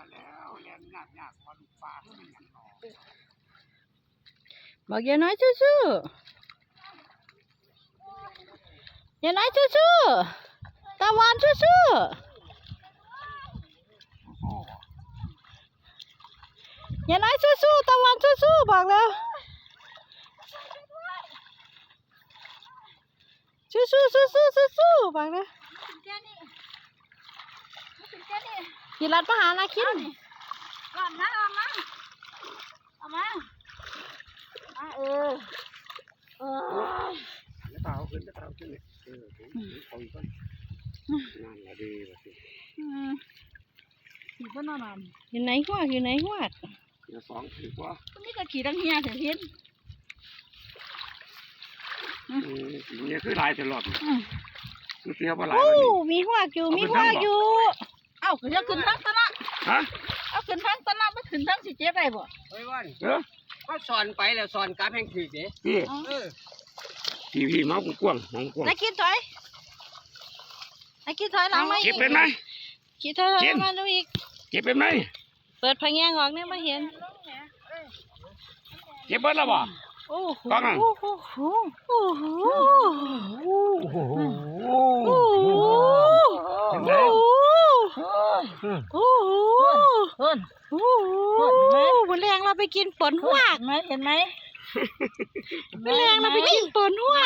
ว่าแล้วเรียนยากยากว่าลูกฟ้ามันยังหนอบอกยายน้อยสู้ๆยายน้อยสู้ๆตะวันสู้ๆยายน้อยสู้ๆตะวันสู้ๆบอกแล้วสู้ๆสู้ๆสู้ๆบอกแล้วถึงแค่นี้ถึงแค่นี้ กีรัดมาหานาคินก่อนนะเอามาเอามาอะเออเออแล้วเปล่าขึ้นแล้วเปล่าขึ้นเลยเออถึงเอาอีกคนนั่นแหละดีว่าสิอืมขี่ก็นอนนอนอยู่ไหนหัวอยู่ไหนหัวเดี๋ยวสองถือกว่าตรงนี้ก็ขี่ทั้งเฮียเสียเห็นอืมเนี่ยคือลายตลอดคือเสียบ่หลายโอ้วันนี้มีหัวอยู่เอาไปมีหัวทำบ่อยู่ เอ้าจะขึ้นทั้งตะนะฮะเอาขึ้นทั้งตะนะไม่ขึ้นทั้งสิเจ็บได้บ่เฮ้ยวันเออก็สอนไปแล้วสอนกราฟแห่งขีดเด้พี่เออทีวีเมาส์กว้างมองกว้างนาคินถอยนาคินถอยหลังมาอีเก็บกเป็นไหมคิดถอยหลังกินมาดูอีกเก็บเป็นไหมเปิดพะแงงออกเนี่ยมาเห็นเก็บเบิดแล้วบ่โอ้โหกล้องอะโอ้โหโอ้โหโอ้โหโอ้โห เห็นไหม โอ้โหเพิ่นโอ้โหวันแรงเราไปกินฝนหัวเห็นไหมเห็นไหมวันแรงเราไปกินฝนหัว